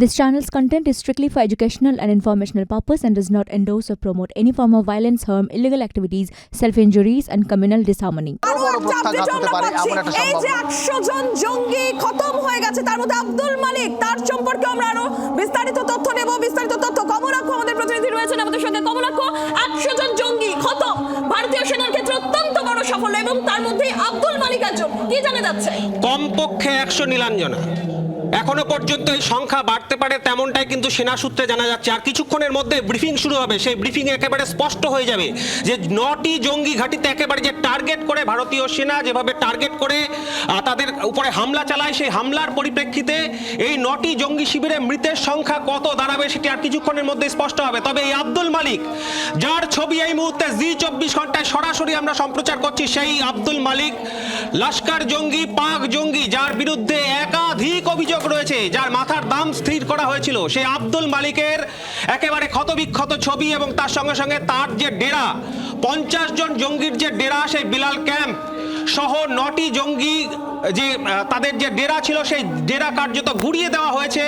This channel's content is strictly for educational and informational purpose and does not endorse or promote any form of violence, harm, illegal activities, self-injuries, and communal disharmony. এই যে একশো জন জঙ্গি খতম হয়ে গেছে তার মধ্যে আব্দুল মালিক তার সম্পর্কে আমরা আরও বিস্তারিত তথ্য নেব বিস্তারিত তথ্য কমলাক্ষ আমাদের প্রতিনিধি রয়েছেন আমাদের সঙ্গে। কমলাক্ষ একশো জন জঙ্গি খতম ভারতীয় সেনার ক্ষেত্রে অত্যন্ত বড় সাফল্য এবং তার মধ্যে আব্দুল মালিক একজন কি জানা যাচ্ছে? কমপক্ষে একশো নীলাঞ্জনা। এখনও পর্যন্ত এই সংখ্যা বাড়তে পারে তেমনটাই কিন্তু সেনা সূত্রে জানা যাচ্ছে। আর কিছুক্ষণের মধ্যে ব্রিফিং শুরু হবে। সেই ব্রিফিং একেবারে স্পষ্ট হয়ে যাবে যে নটি জঙ্গি ঘাঁটিতে একেবারে যে টার্গেট করে ভারতীয় সেনা যেভাবে টার্গেট করে তাদের উপরে হামলা চালায়, সেই হামলার পরিপ্রেক্ষিতে এই নটি জঙ্গি শিবিরে মৃতের সংখ্যা কত দাঁড়াবে সেটি আর কিছুক্ষণের মধ্যে স্পষ্ট হবে। তবে এই আব্দুল মালিক, যার ছবি এই মুহূর্তে জি চব্বিশ ঘন্টায় সরাসরি আমরা সম্প্রচার করছি, সেই আব্দুল মালিক লস্কর জঙ্গি, পাক জঙ্গি, যার বিরুদ্ধে যার মাথার দাম স্থির করা হয়েছিল সেই আব্দুল মালিকের একেবারে ক্ষতবিক্ষত ছবি এবং তার সঙ্গে সঙ্গে তার যে ডেরা, পঞ্চাশ জন জঙ্গির যে ডেরা, সেই বিলাল ক্যাম্প সহ নটি জঙ্গি যে তাদের যে ডেরা ছিল, সেই ডেরা কার্যত ঘুরিয়ে দেওয়া হয়েছে।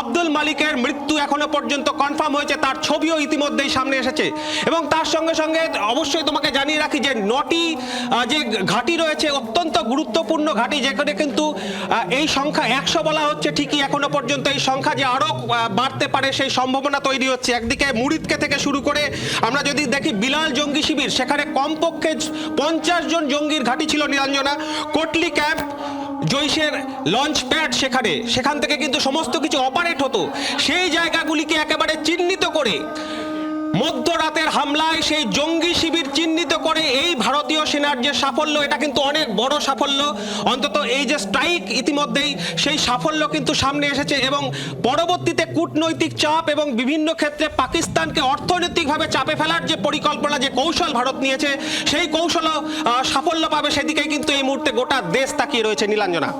আব্দুল মালিকের মৃত্যু এখনও পর্যন্ত কনফার্ম হয়েছে, তার ছবিও ইতিমধ্যেই সামনে এসেছে। এবং তার সঙ্গে সঙ্গে অবশ্যই তোমাকে জানিয়ে রাখি যে নটি যে ঘাঁটি রয়েছে, অত্যন্ত গুরুত্বপূর্ণ ঘাঁটি, যেখানে কিন্তু এই সংখ্যা একশো বলা হচ্ছে, ঠিকই এখনও পর্যন্ত এই সংখ্যা যে আরও বাড়তে পারে সেই সম্ভাবনা তৈরি হচ্ছে। একদিকে মুরিদকে থেকে শুরু করে আমরা যদি দেখি বিলাল জঙ্গি শিবির, সেখানে কমপক্ষে পঞ্চাশ জন জঙ্গির ঘাঁটি ছিল নিরঞ্জনা কোটলি ক্যাম্প জৈশের লঞ্চ প্যাড সেখানে। সেখান থেকে কিন্তু সমস্ত কিছু অপারেট হতো। সেই জায়গাগুলিকে একেবারে চিহ্নিত করে, মধ্যরাতের হামলায় সেই জঙ্গি শিবির চিহ্নিত করে এই ভারতীয় সেনার যে সাফল্য, এটা কিন্তু অনেক বড় সাফল্য। অন্তত এই যে স্ট্রাইক ইতিমধ্যেই, সেই সাফল্য কিন্তু সামনে এসেছে এবং পরবর্তীতে কূটনৈতিক চাপ এবং বিভিন্ন ক্ষেত্রে পাকিস্তানকে অর্থনৈতিকভাবে চাপে ফেলার যে পরিকল্পনা, যে কৌশল ভারত নিয়েছে, সেই কৌশলও সাফল্য পাবে সেদিকেই কিন্তু মুহূর্তে গোটা দেশ তাকিয়ে রয়েছে নীলাঞ্জনা।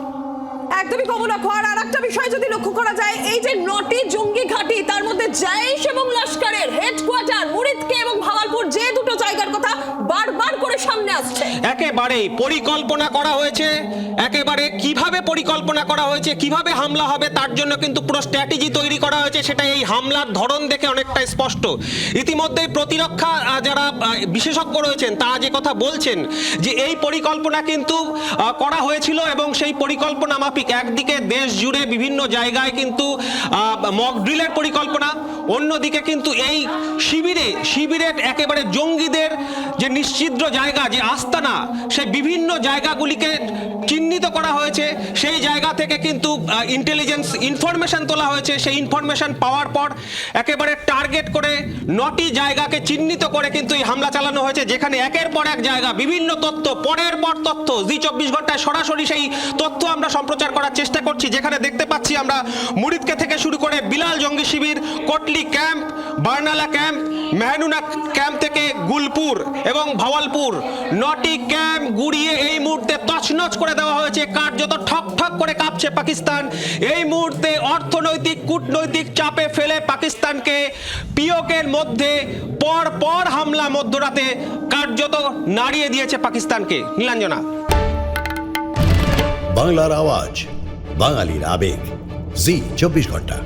একদমই কমলা খোয়ার আর একটা বিষয় যদি লক্ষ্য করা যায়, এই যে নটি জঙ্গি ঘাঁটি, তার মধ্যে জাইশ এবং লস্করের হেডকোয়ার্টার মুরিদকে এবং ভাগলপুর যে দুটো জায়গার কথা বারবার করে সামনে আসছে। একেবারেই পরিকল্পনা করা হয়েছে, একেবারে কীভাবে পরিকল্পনা করা হয়েছে, কীভাবে হামলা হবে তার জন্য কিন্তু পুরো স্ট্র্যাটেজি তৈরি করা হয়েছে, সেটা এই হামলার ধরন দেখে অনেকটা স্পষ্ট। ইতিমধ্যেই প্রতিরক্ষা যারা বিশেষজ্ঞ রয়েছেন, তারা যে কথা বলছেন, যে এই পরিকল্পনা কিন্তু করা হয়েছিল এবং সেই পরিকল্পনা মাফিক একদিকে দেশ জুড়ে বিভিন্ন জায়গায় কিন্তু মক ড্রিলের পরিকল্পনা, অন্যদিকে কিন্তু এই শিবিরে, শিবিরের একেবারে জঙ্গিদের যে নিশ্চিদ্র জায়গা, যে আস্তানা সেই বিভিন্ন জায়গাগুলিকে চিহ্নিত করা হয়েছে। সেই জায়গা থেকে কিন্তু ইন্টেলিজেন্স ইনফরমেশন তোলা হয়েছে। সেই ইনফরমেশন পাওয়ার পর একেবারে টার্গেট করে নটি জায়গাকে চিহ্নিত করে কিন্তু এই হামলা চালানো হয়েছে, যেখানে একের পর এক জায়গা, বিভিন্ন তথ্য, পরের পর তথ্য, জি চব্বিশ ঘন্টায় সরাসরি সেই তথ্য আমরা সম্প্রচার করার চেষ্টা করছি। যেখানে দেখতে পাচ্ছি আমরা মুরিদকে থেকে শুরু করে বিলাল জঙ্গি শিবির, Kotli camp, Barnala camp, Mehmoona camp থেকে গুলপুর এবং ভাওয়ালপুর। নটি ক্যাম্প গুড়িয়ে এই মুহূর্তে তছনছ করে দেওয়া হয়েছে। কার্যত ঠক ঠক করে কাঁপছে পাকিস্তান। এই মুহূর্তে অর্থনৈতিক, কূটনৈতিক চাপে ফেলে পাকিস্তানকে পিওকের মধ্যে পর পর হামলা মধ্যরাতে কার্যত নাড়িয়ে দিয়েছে পাকিস্তানকে। নীলাঞ্জনা। বাংলার আওয়াজ, বাঙালির আবেগ। জি, চব্বিশ ঘণ্টা।